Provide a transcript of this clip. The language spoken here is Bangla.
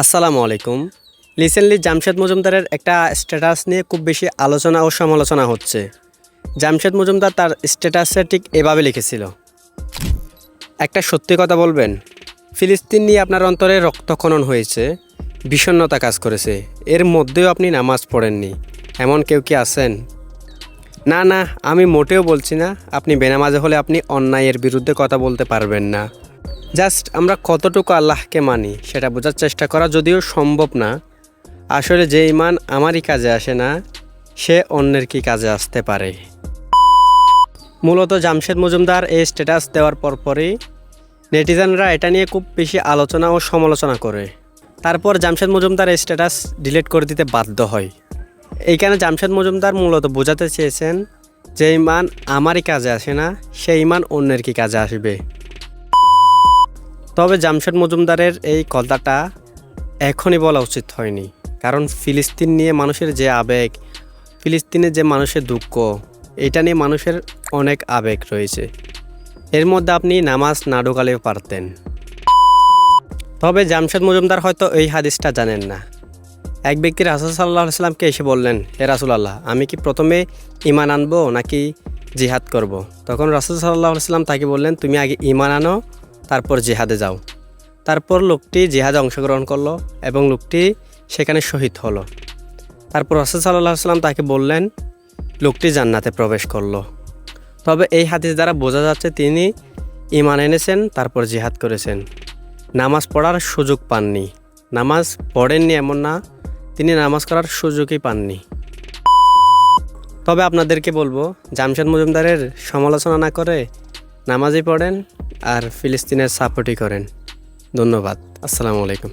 আসসালামু আলাইকুম। রিসেন্টলি জামশেদ মজুমদারের একটা স্ট্যাটাস নিয়ে খুব বেশি আলোচনা ও সমালোচনা হচ্ছে। জামশেদ মজুমদার তার স্ট্যাটাসে ঠিক এভাবে লিখেছিল। একটা সত্যি কথা বলবেন, ফিলিস্তিন নিয়ে আপনার অন্তরে রক্তখনন হয়েছে, বিষণ্ণতা কাজ করেছে, এর মধ্যেও আপনি নামাজ পড়েননি, এমন কেউ কি আছেন? না না, আমি মোটেও বলছি না, আপনি বেনামাজে হলে আপনি অন্যায়ের বিরুদ্ধে কথা বলতে পারবেন না। জাস্ট আমরা কতটুকু আল্লাহকে মানি সেটা বোঝার চেষ্টা করা যদিও সম্ভব না। আসলে যে ইমান আমারই কাজে আসে না, সে অন্যের কি কাজে আসতে পারে? মূলত জামশেদ মজুমদার এই স্ট্যাটাস দেওয়ার পরপরই নেটিজেনরা এটা নিয়ে খুব বেশি আলোচনা ও সমালোচনা করে। তারপর জামশেদ মজুমদার এই স্ট্যাটাস ডিলিট করে দিতে বাধ্য হয়। এইখানে জামশেদ মজুমদার মূলত বোঝাতে চেয়েছেন যে ইমান আমারই কাজে আসে না সেই ইমান অন্যের কি কাজে আসবে। তবে জামশেদ মজুমদারের এই কথাটা এখনই বলা উচিত হয়নি। কারণ ফিলিস্তিন নিয়ে মানুষের যে আবেগ, ফিলিস্তিনের যে মানুষের দুঃখ, এটা নিয়ে মানুষের অনেক আবেগ রয়েছে। এর মধ্যে আপনি নামাজ না ঢোকালেও পারতেন। তবে জামশেদ মজুমদার হয়তো এই হাদিসটা জানেন না। এক ব্যক্তি রাসুল সাল্লাহ সাল্লামকে এসে বললেন, হে রাসুল আল্লাহ আমি কি প্রথমে ইমান আনব নাকি জিহাদ করব। তখন রাসুল সাল্লাহ সাল্লাম তাকে বললেন, তুমি আগে ইমান আনো তারপর জেহাদে যাও। তারপর লোকটি জেহাদে অংশগ্রহণ করল এবং লোকটি সেখানে শহীদ হলো। তারপর রাসুল সাল্লাহ সাল্লাম তাকে বললেন, লোকটি জান্নাতে প্রবেশ করল। তবে এই হাদিস দ্বারা বোঝা যাচ্ছে তিনি ইমান এনেছেন, তারপর জিহাদ করেছেন। নামাজ পড়ার সুযোগ পাননি। নামাজ পড়েননি এমন না, তিনি নামাজ করার সুযোগই পাননি। তবে আপনাদেরকে বলব, জামশেদ মজুমদারের সমালোচনা না করে নামাজই পড়েন আর ফিলিস্তিনের সাপোর্টই করেন। ধন্যবাদ। আসসালামু আলাইকুম।